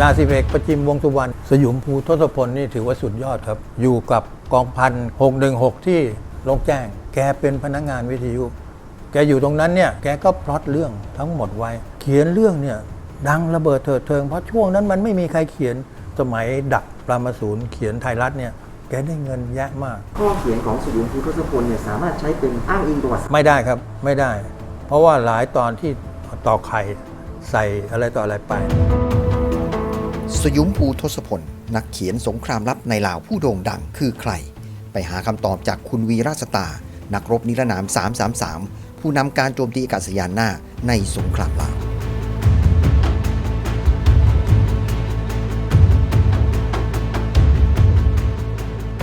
จ่าสิบเอกประจิมวงศ์สุวรรณสยุมภูทศพลนี่ถือว่าสุดยอดครับ อยู่กับกองพันหกหนึ่งหกที่ลงแจ้ง แกเป็นพนักงานวิทยุ แกอยู่ตรงนั้นเนี่ยแกก็พล็อตเรื่องทั้งหมดไว้ เขียนเรื่องเนี่ยดังระเบิดเถิดเทิงเพราะช่วงนั้นมันไม่มีใครเขียนสมัยดักปรามาศูนย์ เขียนไทยรัฐเนี่ยแกได้เงินแยะมาก ข้อเขียนของสยุมภูทศพลเนี่ยสามารถใช้เป็นอ้างอิงประวัติศาสตร์ไม่ได้ครับไม่ได้ เพราะว่าหลายตอนที่ต่อไข่ใส่อะไรต่ออะไรไป สยุมภูทศพล นักเขียนสงครามลับในลาวผู้โด่งดังคือใคร ไปหาคำตอบจากคุณวีราชตา นักรบนิรนาม 333 ผู้นำการโจมตีอากาศยานหน้าในสงครามลาว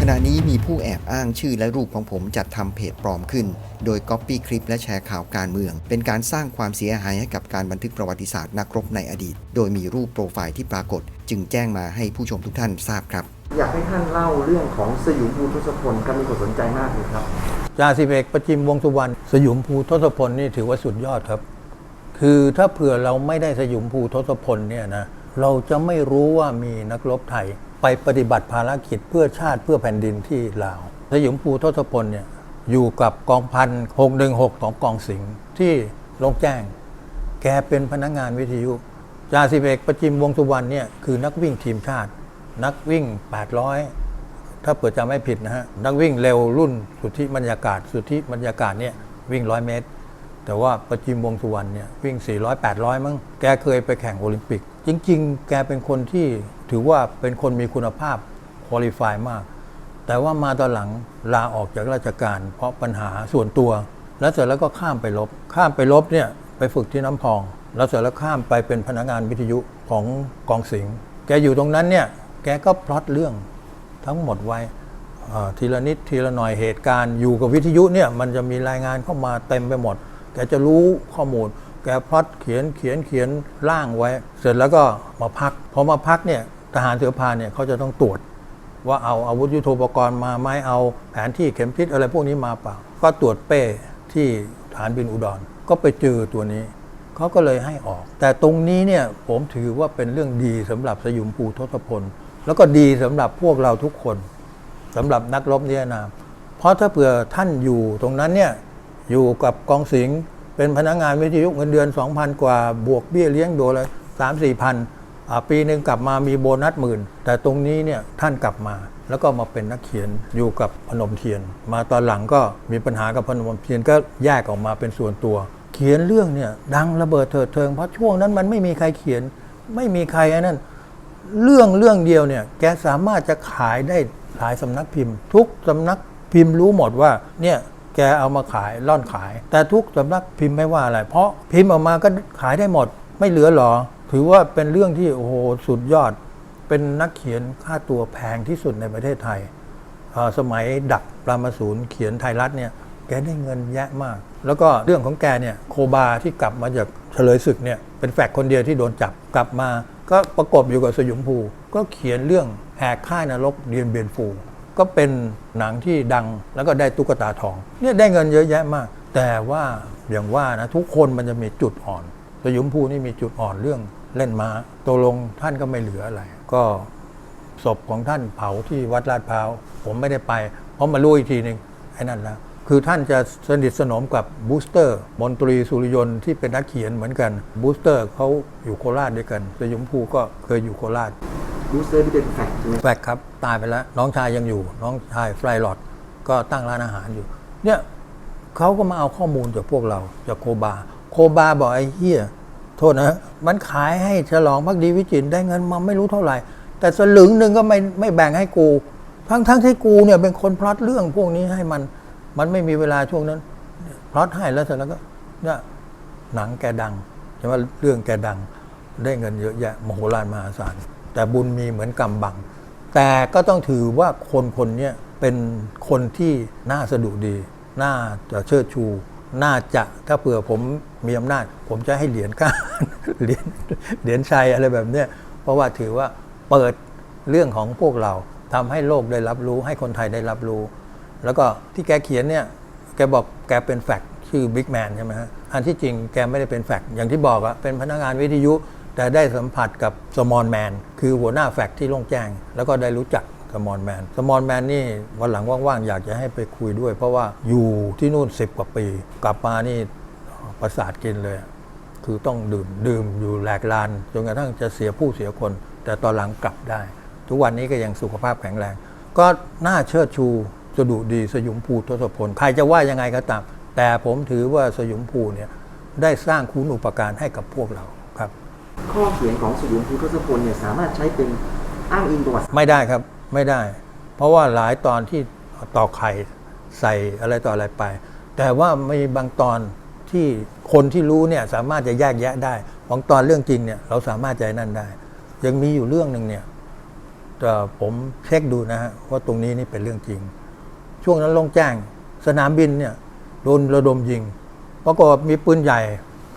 ณะนี้มีผู้แอบอ้างชื่อและรูปของผมจัดทำเพจปลอมขึ้น โดยก๊อปปี้คลิปและแชร์ข่าวการเมือง เป็นการสร้างความเสียหายให้กับการบันทึกประวัติศาสตร์นักรบในอดีต โดยมีรูปโปรไฟล์ที่ปรากฏ จึงแจ้งมาให้ผู้ชมทุกท่านทราบครับ อยากให้ท่านเล่าเรื่องของสยุมภูทศพลครับมีคนสนใจมากเลยครับจ่าสิบเอกประจิมวงศ์สุวรรณสยุมภูทศพลนี่ถือว่าสุดยอดครับ คือถ้าเผื่อเราไม่ได้สยุมภูทศพลเนี่ยนะเราจะไม่รู้ว่ามีนักรบไทย ไปปฏิบัติภารกิจเพื่อชาติเพื่อแผ่นดินที่ลาวสยุมภูทศพลเนี่ยอยู่กับกองพันหกหนึ่งหกของกองสิงห์ที่ลงแจ้ง แกเป็นพนักงานวิทยุจ่าสิบเอกประจิมวงสุวรรณเนี่ยคือนักวิ่งทีมชาติ นักวิ่ง 800 ถ้าเปิดจำไม่ผิดนะฮะ นักวิ่งเร็วรุ่นสุทธิบรรยากาศ สุทธิบรรยากาศเนี่ยวิ่ง100เมตร แต่ว่าประจิมวงสุวรรณเนี่ยวิ่ง 400 800 มั้งแกเคยไปแข่งโอลิมปิก จริง ๆ แกเป็นคนที่ ถือว่าเป็นคนมีคุณภาพคุริฟายมาก แต่ว่ามาตอนหลังลาออกจากราชการ เพราะปัญหาส่วนตัว แล้วเสร็จแล้วก็ข้ามไปลบ ข้ามไปลบเนี่ยไปฝึกที่น้ำพอง แล้วเสร็จแล้วข้ามไปเป็นพนักงานวิทยุของกองสิงห์แกอยู่ตรงนั้นเนี่ยแกก็พล็อตเรื่องทั้งหมดไว้ทีละนิดทีละหน่อยเหตุการณ์อยู่กับวิทยุเนี่ยมันจะมีรายงานเข้ามาเต็มไปหมด แกจะรู้ข้อมูล แกพลอตเขียนเขียนเขียนร่างไว้ เสร็จแล้วก็มาพักพอมาพักเนี่ย ทหารเสือพานเนี่ยเขาจะต้องตรวจว่าเอาอาวุธยุทโธปกรณ์มาไหมเอาแผนที่เข็มทิศอะไรพวกนี้มาเปล่า ก็ตรวจเป้ที่ฐานบินอุดร ก็ไปเจอตัวนี้ เขาก็เลยให้ออก แต่ตรงนี้เนี่ยผมถือว่าเป็นเรื่องดีสำหรับสยุมภูทศพล แล้วก็ดีสำหรับพวกเราทุกคนสำหรับนักรบเนิรนามเพราะถ้าเผื่อท่านอยู่ตรงนั้นเนี่ยอยู่กับกองสิงเป็นพนักงานวิทยุเงินเดือน 2,000 กว่าบวกเบี้ยเลี้ยงโดละสามสี่พัน ปีหนึ่งกลับมามีโบนัสหมื่น แต่ตรงนี้เนี่ยท่านกลับมาแล้วก็มาเป็นนักเขียนอยู่กับพนมเทียน มาตอนหลังก็มีปัญหากับพนมเทียนก็แยกออกมาเป็นส่วนตัว เขียนเรื่องเนี่ยดังระเบิดเถิดเทิงเพราะช่วงนั้นมันไม่มีใครเขียน ไม่มีใครไอ้นั่นเรื่องเรื่องเดียวเนี่ยแกสามารถจะขายได้หลายสำนักพิมพ์ ทุกสำนักพิมพ์รู้หมดว่าเนี่ยแกเอามาขายล่อนขาย แต่ทุกสำนักพิมพ์ไม่ว่าอะไร เพราะพิมพ์ออกมาก็ขายได้หมด ไม่เหลือหรอ ถือว่าเป็นเรื่องที่โอ้โหสุดยอด เป็นนักเขียนค่าตัวแพงที่สุดในประเทศไทย สมัยดักปรามาศูนย์เขียนไทยรัฐเนี่ยแกได้เงินแยะมาก แล้วก็เรื่องของแกเนี่ยโคบาที่กลับมาจากเฉลยศึกเนี่ยเป็นแฟกคนเดียวที่โดนจับกลับมา ก็ประกบอยู่กับสยุมภู ก็เขียนเรื่องแหกค่ายนรกเรียนเบียนฟู ก็เป็นหนังที่ดังแล้วก็ได้ตุ๊กตาทองเนี่ยได้เงินเยอะแยะมาก แต่ว่าอย่างว่านะทุกคนมันจะมีจุดอ่อน สยุมภูนี่มีจุดอ่อนเรื่องเล่นม้าตกลงท่านก็ไม่เหลืออะไร ก็ศพของท่านเผาที่วัดลาดพร้าวผมไม่ได้ไป เพราะมารู้อีกทีหนึ่งไอ้นั่นแล้วคือท่านจะสนิทสนมกับบูสเตอร์ มนตรีสุริยนต์ที่เป็นนักเขียนเหมือนกันบูสเตอร์เขาอยู่โคราชด้วยกันสยุมภูก็เคยอยู่โคราชบูสเตอร์ที่เป็นแฟกต์ใช่ไหมแฟกครับ ตายไปแล้ว น้องชายยังอยู่ น้องชายไฟลอดก็ตั้งร้านอาหารอยู่ เนี่ยเขาก็มาเอาข้อมูลจากพวกเราจากโคบา โคบาบอกไอ้เฮียโทษนะ มันขายให้ฉลองพักดีวิจิตได้เงินมาไม่รู้เท่าไหร่ แต่สลึงหนึ่งก็ไม่ไม่แบ่งให้กู ทั้งทั้งที่กูเนี่ยเป็นคนพล็อตเรื่องพวกนี้ให้มัน มันไม่มีเวลาช่วงนั้นพล็อตให้แล้วเสร็จแล้วก็เนี่ยหนังแกดังใช่ไหมเรื่องแกดัง ได้เงินเยอะแยะมโหฬารมหาศาลแต่บุญมีเหมือนกรรมบัง แต่ก็ต้องถือว่าคนคนนี้เป็นคนที่น่าสะดุดี น่าจะเชิดชู น่าจะถ้าเผื่อผม มีอำนาจ ผมจะให้เหรียญก้านเหรียญเหรียญชัยอะไรแบบเนี้ยเพราะว่าถือว่าเปิดเรื่องของพวกเราทำให้โลกได้รับรู้ ให้คนไทยได้รับรู้ แล้วก็ที่แกเขียนเนี่ยแกบอกแกเป็นแฟกชื่อบิ๊กแมนใช่ไหมฮะอันที่จริงแกไม่ได้เป็นแฟกอย่างที่บอกอะเป็นพนักงานวิทยุ แต่ได้สัมผัสกับสมอลแมนคือหัวหน้าแฟกที่โล่งแจ้ง แล้วก็ได้รู้จักสมอลแมนสมอลแมนนี่วันหลังว่างๆ อยากจะให้ไปคุยด้วย เพราะว่าอยู่ที่นู่น 10 กว่าปี กลับมานี่ ประสาทกินเลย คือต้องดื่มดื่มอยู่แหลกลานจนกระทั่งจะเสียผู้เสียคน แต่ตอนหลังกลับได้ ทุกวันนี้ก็ยังสุขภาพแข็งแรง ก็น่าเชิดชูสดุดีสยุมภูทศพล ใครจะว่ายังไงก็ตาม แต่ผมถือว่าสยุมภูเนี่ยได้สร้างคุณอุปการให้กับพวกเราครับ ข้อเขียนของสยุมภูทศพลเนี่ยสามารถใช้เป็นอ้างอิงประวัติศาสตร์ไม่ได้ครับไม่ได้ เพราะว่าหลายตอนที่ตอกไข่ใส่อะไรต่ออะไรไป แต่ว่ามีบางตอน ที่คนที่รู้เนี่ยสามารถจะแยกแยะได้บางตอนเรื่องจริงเนี่ยเราสามารถจะให้นั่นได้ ยังมีอยู่เรื่องหนึ่งเนี่ยแต่ผมเช็คดูนะฮะว่าตรงนี้นี่เป็นเรื่องจริง ช่วงนั้นลงแจ้งสนามบินเนี่ยโดนระดมยิงปรากฏมีปืนใหญ่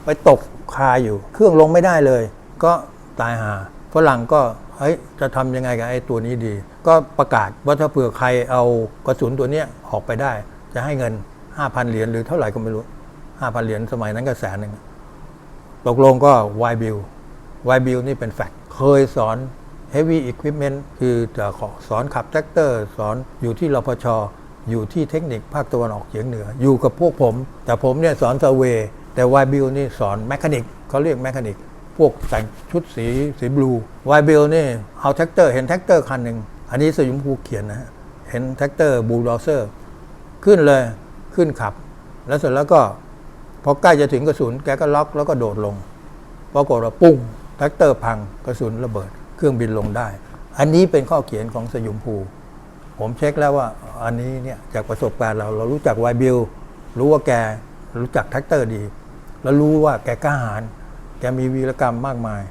ไปตกคาอยู่ เครื่องลงไม่ได้เลย ก็ตายหาฝรั่งก็เฮ้ยจะทำยังไงกับไอ้ตัวนี้ดี ก็ประกาศว่าถ้าเผื่อใครเอากระสุนตัวเนี้ยออกไปได้ จะให้เงิน 5,000 เหรียญหรือเท่าไหร่ก็ไม่รู้ 5,000เหรียญสมัยนั้นก็แสนหนึ่งตกลงก็ y b i l y b i l นี่เป็นแฟกเคยสอน heavy equipment คือจะขอสอนขับแท็กเตอร์ สอนอยู่ที่รพชอยู่ที่เทคนิคภาคตะวันออกเฉียงเหนือ อยู่กับพวกผม แต่ผมเนี่ยสอนเซเวแต่ y b i l นี่สอนแมคานิกเขาเรียกแมคานิกพวกแต่งชุดสีสีบลู y b i l นี่เอาแท็กเตอร์เห็นแท็กเตอร์คันหนึ่งอันนี้สยุมภูเขียนนะฮะเห็นแท็กเตอร์บูลดอเซอร์ขึ้นเลยขึ้นขับ แล้วเสร็จแล้วก็ พอใกล้จะถึงกระสุนแกก็ล็อกแล้วก็โดดลงปรากฏว่าปุ้งแท็กเตอร์พังกระสุนระเบิด เครื่องบินลงได้ อันนี้เป็นข้อเขียนของสยุมภู ผมเช็คแล้วว่าอันนี้เนี่ยจากประสบการณ์เราเรารู้จักไวบิลรู้ว่าแกรู้จักแท็กเตอร์ดี แล้วรู้ว่าแกกล้าหาญแกมีวีรกรรมมากมาย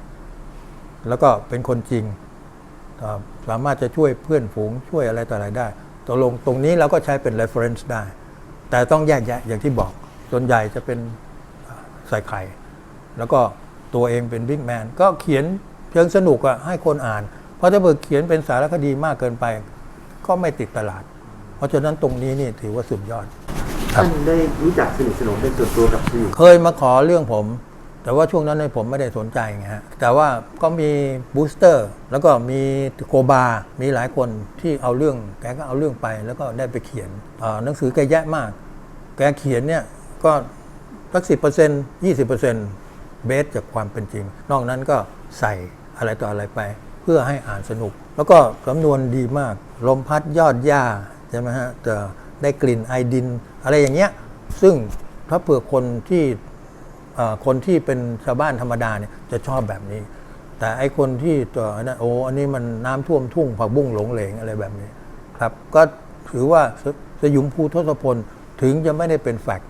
แล้วก็เป็นคนจริง สามารถจะช่วยเพื่อนฝูงช่วยอะไรต่ออะไรได้ตกลงตรงนี้เราก็ใช้เป็น reference ได้ แต่ต้องแยกแยะอย่างที่บอก ส่วนใหญ่จะเป็นอ่าใส่ไข่ แล้วก็ตัวเองเป็นบิ๊กแมน ก็เขียนเชิงสนุกอะให้คนอ่าน เพราะถ้าเกิดเขียนเป็นสารคดีมากเกินไป ก็ไม่ติดตลาด เพราะฉะนั้นตรงนี้นี่ถือว่าสุดยอดครับท่านได้รู้จักสนิทสนมเป็นส่วนตัวกับสยุมเคยมาขอเรื่องผม แต่ว่าช่วงนั้นเนี่ยผมไม่ได้สนใจไงฮะ แต่ว่าก็มีบูสเตอร์ แล้วก็มีโคบา มีหลายคนที่เอาเรื่อง แกก็เอาเรื่องไป แล้วก็ได้ไปเขียนอ่าหนังสือแกแยะมาก แกเขียนเนี่ย ก็สักสิบเปอร์เซ็นต์ยี่สิบเปอร์เซ็นต์เบสจากความเป็นจริง นอกนั้นก็ใส่อะไรต่ออะไรไป เพื่อให้อ่านสนุก แล้วก็สำนวนดีมาก ลมพัดยอดหญ้าใช่ไหมฮะแต่ได้กลิ่นไอดิน อะไรอย่างเงี้ย ซึ่งถ้าเผื่อคนที่คนที่เป็นชาวบ้านธรรมดาเนี่ยจะชอบแบบนี้ แต่ไอคนที่ตัวนั้นโอ้อันนี้มันน้ำท่วมทุ่งผักบุ้งหลงเหลงอะไรแบบนี้ครับ ก็ถือว่าสยุมภูทศพลถึงจะไม่ได้เป็นแฟกต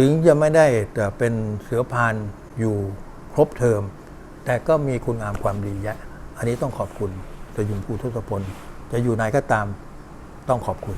ถึงจะไม่ได้แต่เป็นเสือพานอยู่ครบเทอม แต่ก็มีคุณงามความดีเยอะอันนี้ต้องขอบคุณจะยุมภูทศพล จะอยู่ไหนก็ตามต้องขอบคุณ